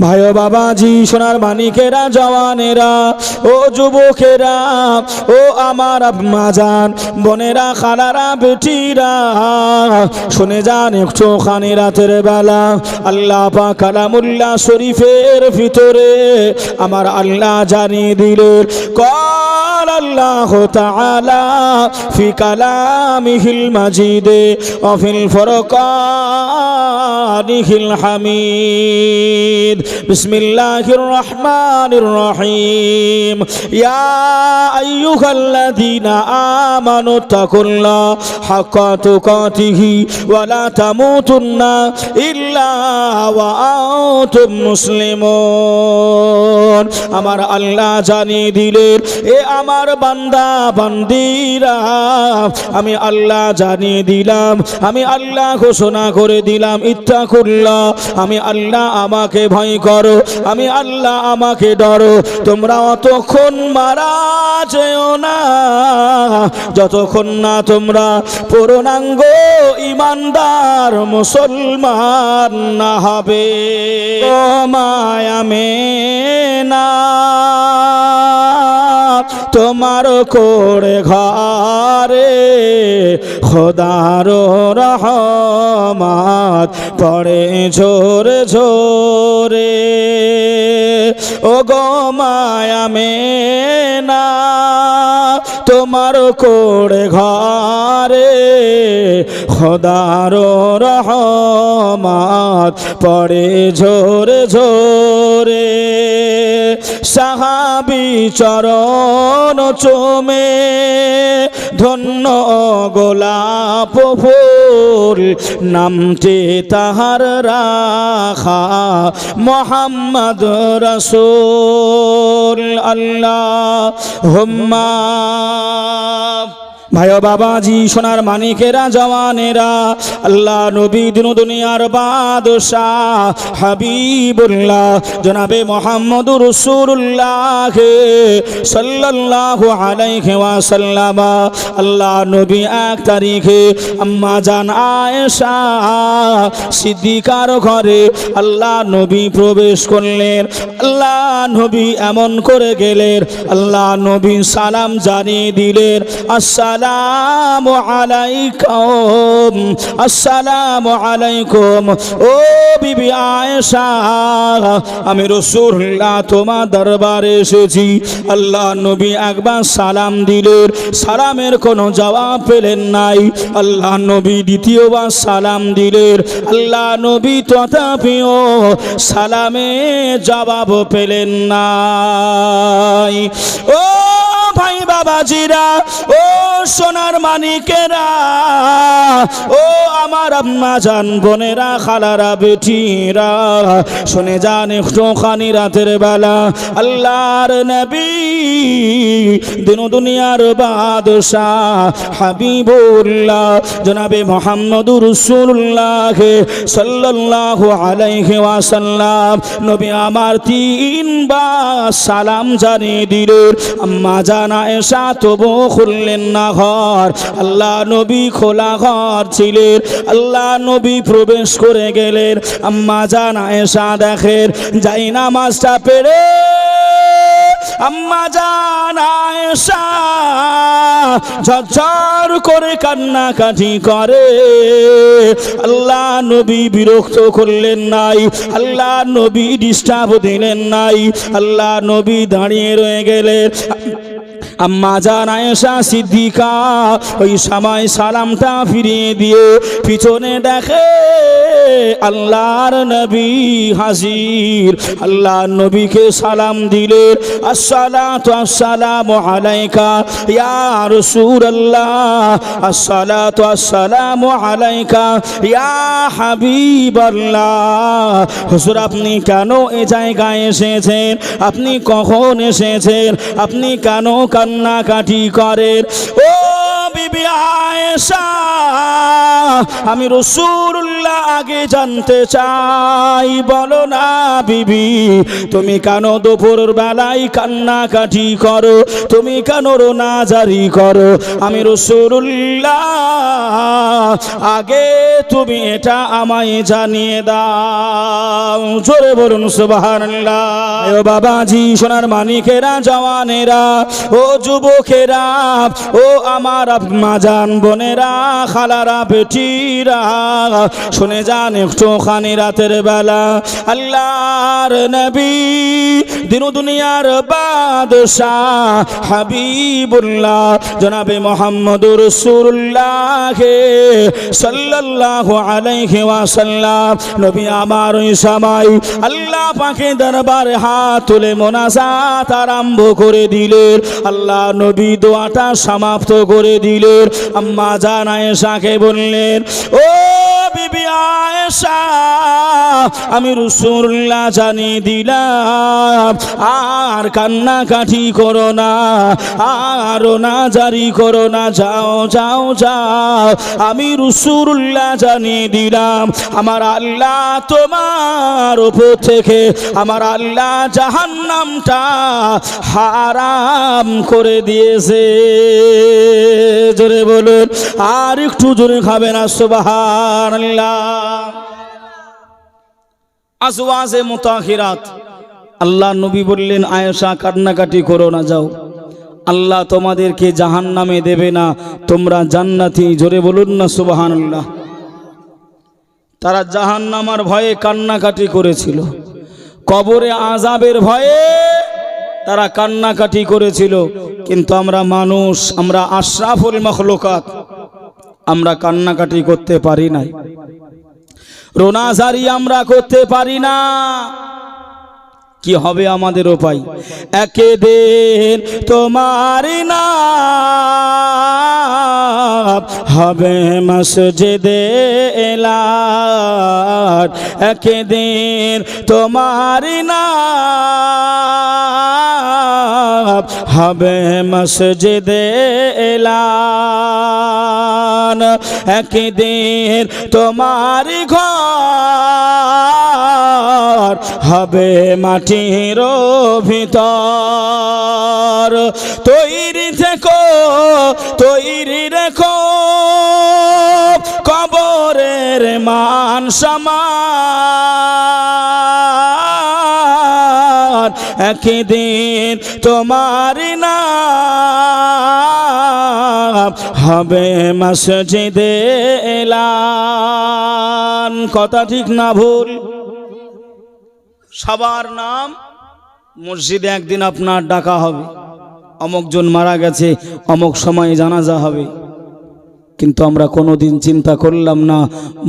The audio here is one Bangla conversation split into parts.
ভাই বাবাজি, সোনার মানিকেরা, জওয়ানেরা, ও যুবকেরা, ও আমার মাজান বনেরা, খালারা, বেটিরা, শুনে যান একটু খানি রাতের বেলা। আল্লাহ পা কালামুল্লাহ শরীফের ভিতরে আমার আল্লাহ জানিয়ে দিলেন قال الله تعالى في كلامه المجيد وفي الفرقانه الحميد بسم الله الرحمن الرحيم يا أيها الذين آمنوا اتقوا الله حق تقاته ولا تموتن إلا وأنتم مسلمون আমার আল্লাহ জানিয়ে দিলেন এ আমার বান্দা, বান্দিরা, আমি আল্লাহ জানিয়ে দিলাম, আমি আল্লাহ ঘোষণা করে দিলাম ইচ্ছা করলাম আমি আল্লাহ আমাকে ভয় করো, আমি আল্লাহ আমাকে ডরো, তোমরা অতক্ষণ মারা যেও না, যতক্ষণ না তোমরা পূর্ণাঙ্গ ইমানদার মুসলমান না হবে। ও মায়ামে না করে ঘরে। খোদার রহমাত পড়ে ঝোরে ঝোরে। ও গো মায়ামে না তোমার কোড়ে ঘরে খোদার রহমাত পড়ে ঝোরে ঝোরে। সাহাবি চরণ চোমে, ধন্য গোলাপ নাম নামতে তাহার রাখা মোহাম্মদ রসুল আল্লাহ হুম্মা ভাই বাবাজি, সোনার মানিকেরা, জওয়ানেরা, আল্লাহ নবী দিন দুনিয়ার বাদশাহ, হাবিবুল্লাহ, জনাবে মোহাম্মদ রসুল্লাহ সাল্লাল্লাহু আলাইহি ওয়াসাল্লাম, আল্লাহ নবী এক তারিখে আম্মা জান আয়েশা সিদ্দিকার ঘরে আল্লাহ নবী প্রবেশ করলেন, আল্লাহ নবী এমন করে গেলেন, আল্লাহ নবী সালাম জানিয়ে দিলেন, আসসালামু আলাইকুম, আসসালামু আলাইকুম। ও বিবি আয়েশা, আমি রসুল্লাহ তোমার দরবারে এসেছি। আল্লাহ নবী একবার সালাম দিলেন, সালামের কোনো জবাব পেলেন নাই। আল্লাহ নবী দ্বিতীয়বার সালাম দিলেন, আল্লাহ নবী তথাপিও সালামে জবাব পেলেন নাই। ও বাবাজিরা ও সোনার মানিকেরা, ও আমার আম্মা জান, বোনেরা, খালারা, বেটিরা, শুনে যান একটু খানি রাতের বেলা। আল্লাহর নবী, দিন দুনিয়ার বাদশাহ, হাবিবুল্লাহ, জনাবে মোহাম্মদুর রসুল্লাহ সাল্লাল্লাহু আলাইহি ওয়াসাল্লাম। নবী আমার তিনবার সালাম জানিয়ে দিলেন, আম্মা জানা এসা তবু খুললেন না ঘর। আল্লাহ নবী খোলা ঘর ছিলেন। আল্লাহ নবী প্রবেশ করে গেলেন। আম্মা জানা এসা দেখেন, যাই নামাজটা পেরে আম্মা জান আয়েশা ঝরঝর করে কান্নাকাটি করে। আল্লাহ নবী বিরক্ত করলেন নাই। আল্লাহ নবী ডিস্টার্ব দিলেন নাই। আল্লাহ নবী দাঁড়িয়ে রয়ে গেলেন। আম্মা জান আয়েশা সিদ্দিকা ওই সময় সালামটা ফিরিয়ে দিয়ে পিছনে দেখে আল্লাহর নবী হাজির। আল্লাহ নবীকে সালাম দিলেন আসসালাতু আসসালামু আলাইকা, ইয়া রাসূলুল্লাহ। আসসালাতু আসসালামু আলাইকা, ইয়া হাবিবাল্লাহ। হুজুর, আপনি কেন এ জায়গায় এসেছেন? আপনি কখন এসেছেন? আপনি কেন কান্নাকাটি করেন? ও বিবি আয়েশা, আমি রসুল্লাহ আগে জানতে চাই। বলো না বিবি, তুমি কেন দুপুর বেলায় কান্নাকাটি করো? তুমি কেন রোনা জারি করো? আমি রসুল্লাহ, আগে তুমি এটা আমায় জানিয়ে দাও। জোরে বলুন, সুবহানাল্লাহ। ও বাবাজি, সোনার মানিকেরা, জওয়ানেরা, ও যুবকেরা, ও আমার মাজান বোনেরা, খালারা, বেটিরা, শুনে যান একটু খানি রাতের বেলা। আল্লাহর নবী দিন দুনিয়ার বাদশাহ হাবিবুল্লাহ, জনাবে মোহাম্মদুর রসুল্লাহ সাল্লাল্লাহু আলাইহি ওয়াসাল্লাম। নবী আমার ওই সময় আল্লাহ পাকে দরবারে হাত তুলে মোনাজাত আরম্ভ করে দিলেন। আল্লাহ নবী দোয়াটা সমাপ্ত করে দিলেন। আম্মা জানায় শাখে বললেন ও বিবি আয়েশা আমি রসুল্লাহ জানিয়ে দিলাম। আর কান্নাকাটি করো না, আর না জারি করো না, যাও যাও যাও। আমি রসুল্লাহ জানিয়ে দিলাম, আমার আল্লাহ তোমার উপর থেকে, আমার আল্লাহ জাহান্নামটা হারাম করে দিয়েছে। জোরে বলুন, আর একটু জোরে খাবে না সুবাহান আজওয়াজে মুতাহিরাত। আল্লাহ নবী বললেন, আয়েশা, কান্নাকাটি করো না, যাও। আল্লাহ তোমাদেরকে জাহান নামে দেবে না। তোমরা জান্নাতি, জোরে বলুন না সুবাহান আল্লাহ তারা জাহান নামার ভয়ে কান্নাকাটি করেছিল। কবরে আজাবের ভয়ে তারা কান্নাকাটি করেছিল। কিন্তু আমরা মানুষ, আমরা আশরাফুল মখলুকাত। আমরা কান্নাকাটি করতে পারি নাই। রোনাজারি আমরা করতে পারি না। কি হবে আমাদের উপায়? একে দিন তোমার না হবে মসজিদে এলার একে দিন তোমার না হবে মসজিদে এলান। একদিন তোমার ঘর হবে মাটির ভিতর। তৈরি থেকো, তৈরি রেখো, কবরের মান সমান। একদিন তোমার না হবে মসজিদে এলান। কথা ঠিক না ভুল? সবার নাম মসজিদে একদিন আপনার ডাকা হবে। অমুকজন মারা গেছে, অমুক সময়ে জানাজা হবে। কিন্তু আমরা কোনোদিন চিন্তা করলাম না,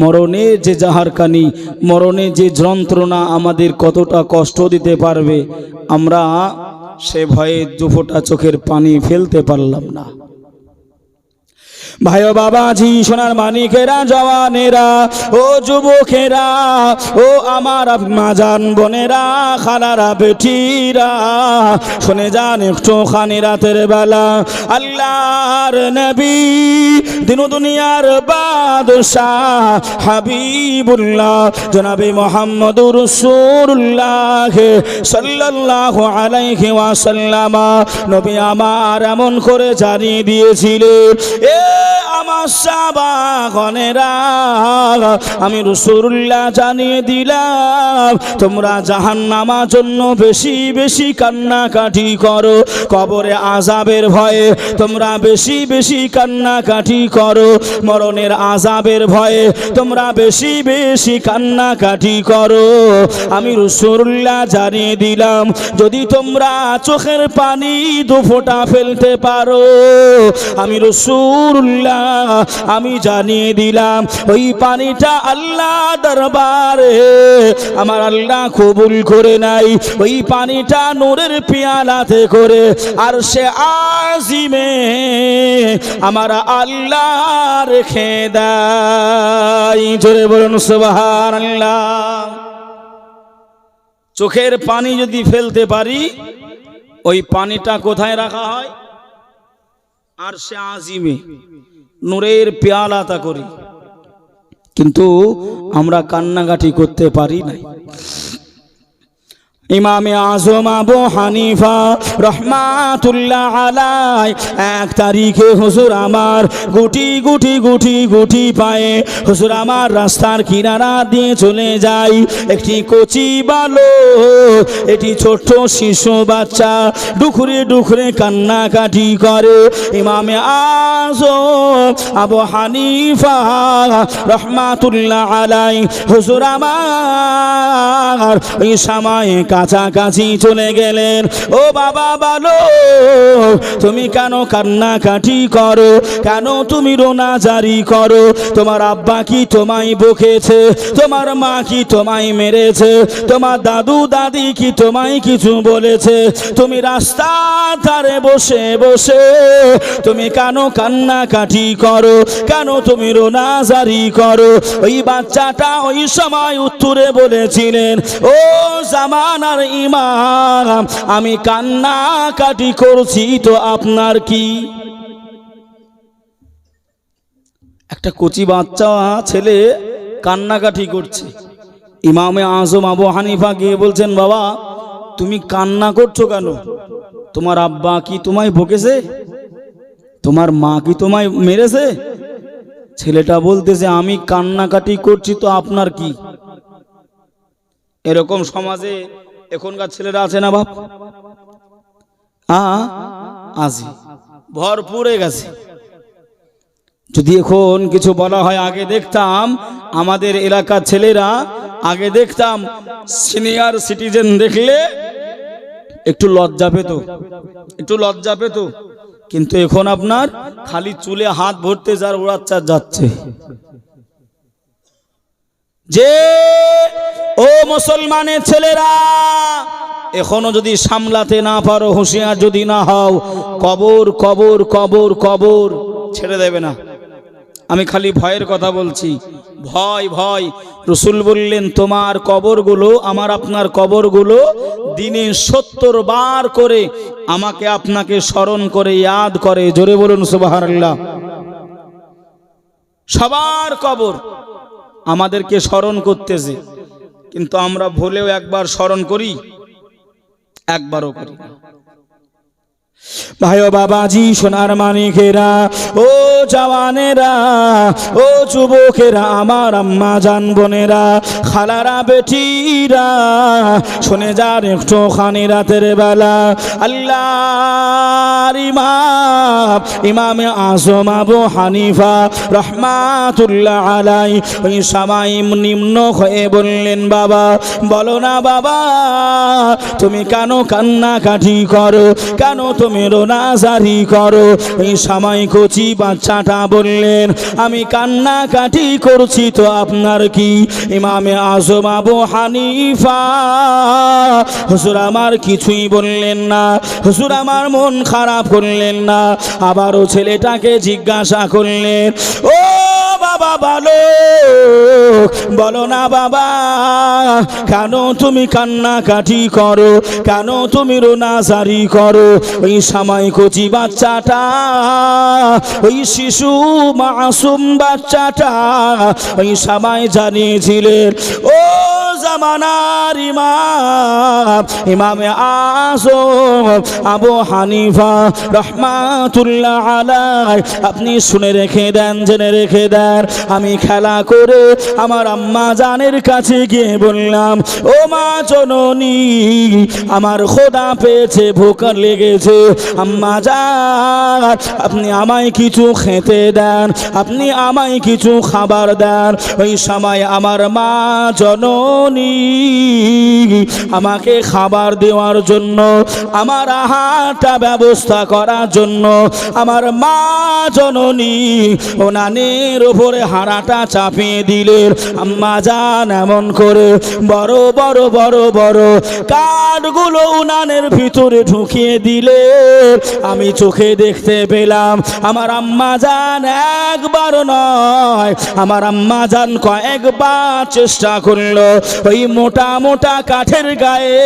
মরণে যে জাহারকানি, মরণে যে যন্ত্রণা আমাদের কতটা কষ্ট দিতে পারবে, আমরা সে ভয়ে দুফোটা চোখের পানি ফেলতে পারলাম না। ভাই বাবাজি, সোনার মানিকেরা, জওয়ানেরা, ও যুবকেরা, ও আমার মাজান বোনেরা, খালারা, বেটিরা, শুনে যান একটু খানি রাতের বেলা। আল্লাহর নবী, দিন দুনিয়ার বাদশাহ, হাবিবুল্লাহ, জনাবে মোহাম্মদুর রসুল্লাহ সাল্লাল্লাহু আলাইহি ওয়াসাল্লাম। নবী আমার এমন করে জানিয়ে দিয়েছিলেন, এ আমি রসুল্লাহ জানিয়ে দিলাম, তোমরা জাহান নামার জন্য বেশি বেশি কান্নাকাটি করো, কবরে আজাবের ভয়ে তোমরা বেশি বেশি কান্নাকাটি করো, মরণের আজাবের ভয়ে তোমরা বেশি বেশি কান্নাকাটি করো। আমি রসুল্লাহ জানিয়ে দিলাম, যদি তোমরা চোখের পানি দু ফোঁটা ফেলতে পারো, আমি রসুল্লাহ আমি জানিয়ে দিলাম, ওই পানিটা আল্লাহ দরবারে, আমার আল্লাহ কবুল করে নাই। ওই পানিটা নূরের পিয়ালাতে করে, আর সে আজিমে আমার আল্লাহ রেখে দেয়। জোরে বলুন সুবহান আল্লাহ চোখের পানি যদি ফেলতে পারি, ওই পানিটা কোথায় রাখা হয়? আর সে আজিমে। নূরের পেয়ালাতা করি। কিন্তু আমরা কান্নাকাটি করতে পারি নাই। ইমামে আজম আবু হানিফা রহমাতুল্লাহ আলাই এক তারিখে হুজুর আমার গুটি গুটি গুটি গুটি পায়ে, হুজুর আমার রাস্তার কিনারা দিয়ে চলে যাই একটি কচি বালো এটি ছোট্ট শিশু বাচ্চা ডুখরে ডুখরে কান্নাকাটি করে। ইমামে আজম আবু হানিফা রহমাতুল্লাহ আলাই হুজুর আমার ওই সময় কাছাকাছি চলে গেলেন। ও বাবা, বলো, তুমি কেন কান্নাকাটি করো? কেন তুমি রোনা জারি করো? তোমার আব্বা কি তোমায় বকেছে? তোমার মা কি তোমায় মেরেছে? তোমার দাদু, দাদি কি তোমায় কিছু বলেছে? তুমি রাস্তার ধারে বসে বসে তুমি কেন কান্নাকাটি করো? কেন তুমি রোনা জারি করো? ওই বাচ্চাটা ওই সময় উত্তরে বলেছিলেন, ও জামানার ইমাম আমি কান্নাকাটি করছি, তো আপনার কি? একটা কচি বাচ্চা ছেলে কান্নাকাটি করছে। ইমামে আজম আবু হানিফা গিয়ে বলছেন, বাবা, তুমি কান্না করছ কেন? তোমার আব্বা কি তোমায় বকেছে? তোমার মা কি তোমায় মেরেছে? ছেলেটা বলতেছে, আমি কান্নাকাটি করছি, তো আপনার কি? এরকম সমাজে এখনকার ছেলেরা আছে না বাপ? আছে ভরপুরে গেছে। যদি এখন কিছু বলা হয়, আগে দেখতাম, আমাদের এলাকার ছেলেরা আগে দেখতাম সিনিয়র সিটিজেন দেখলে একটু লজ্জা পেত। একটু লজ্জা পেত। কিন্তু এখন আপনার খালি চুলে হাত ভরতে যার ওড়াচ্চা যাচ্ছে। যে মুসলমানের ছেলেরা, এখনও যদি সামলাতে না পারো, হুঁশিয়ার যদি না হও, কবর কবর কবর কবর, ছেড়ে দেবে না। আমি খালি ভয়ের কথা বলছি। ভয় ভয়। রসুল বললেন, তোমার কবরগুলো, আমার আপনার কবরগুলো দিনে সত্তর বার করে আমাকে আপনাকে স্মরণ করে, ইয়াদ করে। জোরে বলুন সুবাহান্লাহ সবার কবর আমাদেরকে স্মরণ করতেছে। কিন্তু আমরা ভুলেও একবার স্মরণ করি একবারও করি ভাই ও বাবাজি সোনার মানিকেরা ও জওয়ানেরা, ও যুবকেরা, আমার আম্মা, জান বোনেরা, খালারা, বেটিরা, শুনে যার একটু খানি রাতের বেলা। আল্লাহর ইমাম, ইমামে আজম আবু হানিফা রহমাতুল্লাহ আলাই ওই সময় নিম্ন হয়ে বললেন, বাবা, বলো না বাবা, তুমি কেন কান্নাকাটি করো? কেন তুমি রোনা রোনাজারি করো? এই সময় কচি বাচ্চাটা বললেন, আমি কান্নাকাটি করছি তো আপনার কি? ইমামে আজম আবু হানিফা, হুজুর আমার কিছুই বললেন না। হুজুর আমার মন খারাপ করলেন না। আবারও ছেলেটাকে জিজ্ঞাসা করলেন, ও বলো বলো না বাবা, কেন তুমি কান্নাকাটি করো? কেন তুমি রোনাজারি করো? ওই সময় কচি বাচ্চাটা, ওই শিশু মাসুম বাচ্চাটা, ওই সময় জানিয়েছিলেন, ও জামানার ইমাম, ইমামে আজম আবু হানিফা রহমাতুল্লাহ আলাই আপনি শুনে রেখে দেন, জেনে রেখে দেন। আমি খেলা করে আমার আম্মা জানের কাছে গিয়ে বললাম, ও মা জননী, আমার খোদা পেয়েছে ভোকার লেগেছে। আম্মা জান, আপনি আমায় কিছু খেতে দেন, আপনি আমায় কিছু খাবার দেন। ওই সময় আমার মা জননী আমাকে খাবার দেওয়ার জন্য, আমার আহারটা ব্যবস্থা করার জন্য, আমার মা জননী ওনানের ওপরে হাড়াটা চাপিয়ে দিলেন। আম্মা যান এমন করে বড় বড় বড় বড় কাঠগুলো উনানের ভিতরে ঢুকিয়ে দিলে আমি চোখে দেখতে পেলাম, আমার আম্মা যান একবার নয়, আমার আম্মা যান কয়েকবার চেষ্টা করল। ওই মোটা মোটা কাঠের গায়ে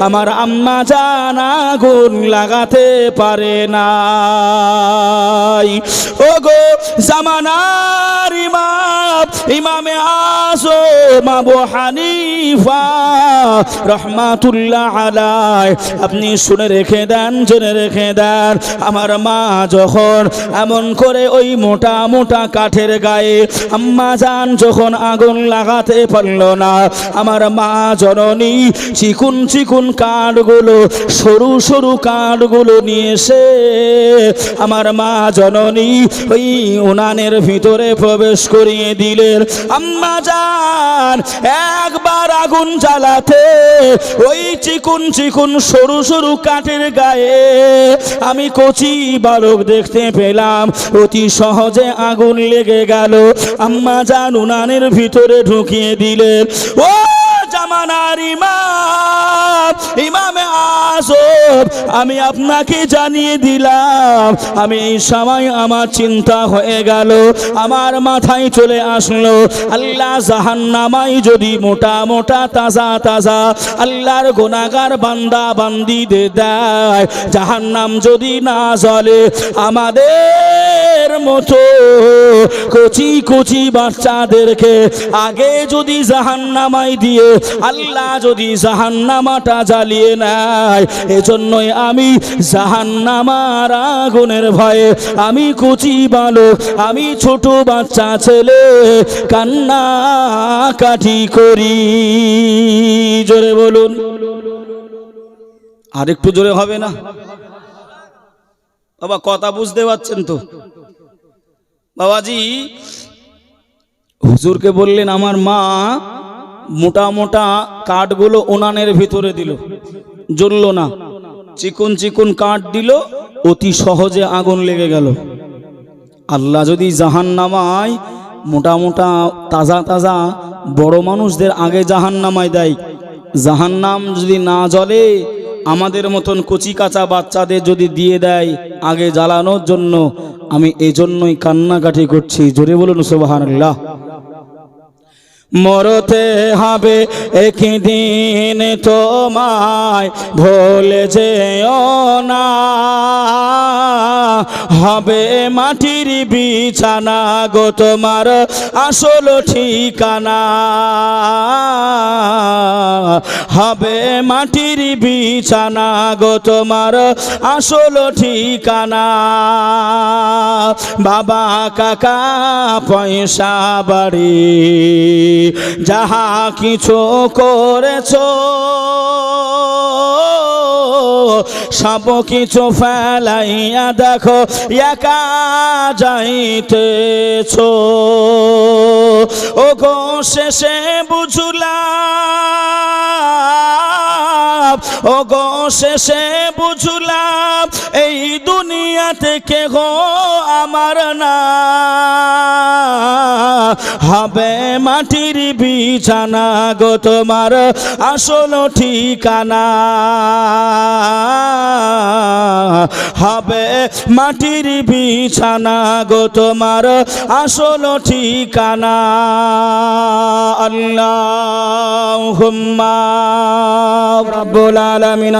আমার আম্মা জান আগুন লাগাতে পারে না ও গো জামানার ইমাম, ইমামে আজম আবু হানিফা রহমাতুল্লাহ আলাই আপনি শুনে রেখে দেন, জেনে রেখে দেন, আমার মা যখন এমন করে ওই মোটা মোটা কাঠের গায়ে আম্মা যান যখন আগুন লাগাতে পারল না আমার মা জননী, চিকুন চিকুন কাঠগুলো, সরু সরু কাঠগুলো নিয়ে এসে আমার মা জননী ওই উনানের ভিতরে প্রবেশ করিয়ে দিলেন। আম্মা যান একবার আগুন জ্বালাতে ওই চিকুন চিকুন সরু সরু কাঠের গায়ে আমি কচি বালক দেখতে পেলাম, অতি সহজে আগুন লেগে গেল। আম্মা যান উনানের ভিতরে ঢুকিয়ে দিলেন। ও জামানার ইমাম ইমামে আসব আমি আপনাকে জানিয়ে দিলাম, আমি এই সময় আমার চিন্তা হয়ে গেল, আমার মাথায় চলে আসলো, আল্লাহ জাহান্নামাই যদি মোটা মোটা তাজা তাজা, আল্লাহর গোনাগার বান্দা দে দেয়, জাহান্নাম যদি না জ্বলে, আমাদের মতো কচি কচি বাচ্চাদেরকে আগে যদি জাহান্নামাই দিয়ে আল্লাহ যদি জাহান্নামাটা জ্বালিয়ে নেয়, এজন্যই আমি জাহান্নামার আগুনের ভয়ে, আমি কচি বালক, আমি ছোট বাচ্চা ছেলে, কান্না কাঠি করি। জোরে বলুন। আর একটু জোরে হবে না? বাবা, কথা বুঝতে পারছেন তো? বাবাজি, হুজুরকে বললেন, আমার মা মোটা মোটা কাঠগুলো উনানের ভিতরে দিল। জ্বলল না। চিকুন চিকুন কাঠ দিল, অতি সহজে আগুন লেগে গেল। আল্লাহ যদি জাহান নামায় মোটা মোটা, তাজা তাজা বড় মানুষদের আগে জাহান নামায় দেয় জাহান নাম যদি না জ্বলে, আমাদের মতন কচি কাঁচা বাচ্চাদের যদি দিয়ে দেয় আগে জ্বালানোর জন্য, আমি এজন্যই কান্নাকাটি করছি। জোরে বলুন আল্লাহ মরতে হবে একদিন তোমায় ভুলে যেও না। হবে মাটির বিছানা গো তোমার আসল ঠিকানা। হবে মাটির বিছানা গো তোমার আসল ঠিকানা। বাবা কাকা পয়সা বাড়ি। যাহা কিছু করেছ, সব কিছু ফেলাইয়া দেখো, একা যাইতেছ। ও গো শেষে বুঝলাম ও গো শেষে বুঝলাম, এই দুনিয়া থেকে গো আমার না হবে মাটির বিছানা গো তোমার আসল ঠিকানা। হবে মাটির বিছানা গো তোমার আসল ঠিকানা।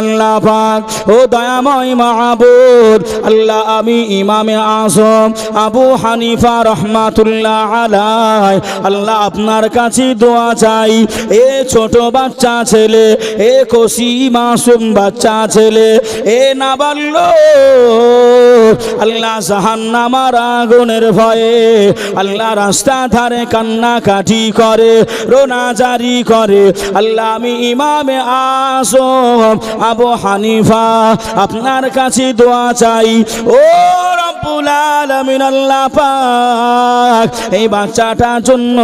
আল্লাহ পাক, ও দয়াময় মাহবুব, আল্লাহ আমি ইমামে আজম, আবু হানিফা রহমাতুল্লাহ আলাই আল্লাহ আপনার কাছে দোয়া চাই। এ ছোট বাচ্চা ছেলে, এ কষি মাসুম বাচ্চা ছেলে, এ না বাল্য আল্লাহ জাহান্নামার আগুনের ভয়ে আল্লাহ রাস্তা ধারে কান্না কাটি করে রোনা জারি করে। আল্লাহ আমি ইমামে আসম আবু হানিফা আপনার কাছে দোয়া চাই। ও রব্বুল আলামিন, আল্লাহ পাক, এই বাচ্চাটার জন্য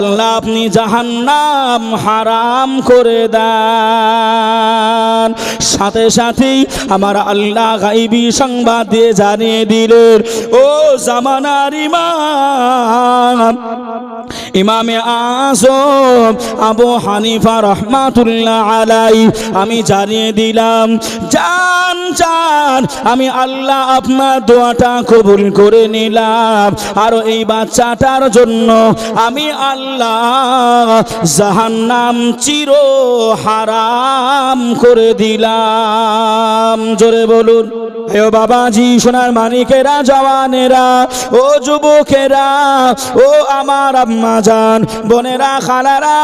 আল্লাহ আপনি জাহান্নাম হারাম করে দেন। সাথে সাথেই আমার আল্লাহ গাইবি সংবাদ দিয়ে জানিয়ে দিলেন, ও জামানার ইমাম ইমামে আজম আবু হানিফা রহমাতুল্লাহ আলাই আমি জানিয়ে দিলাম, জান জান, আমি আল্লাহ আপনার দোয়াটা কবুল করে নিলাম। আর এই বাচ্চাটার জন্য আমি আল্লাহ জাহান্নাম চির হারাম করে দিলাম। জোরে বলুন। এ বাবাজি সোনার মানিকেরা জওয়ানেরা ও যুবকেরা ও আমার আম্মা জান বোনেরা খালারা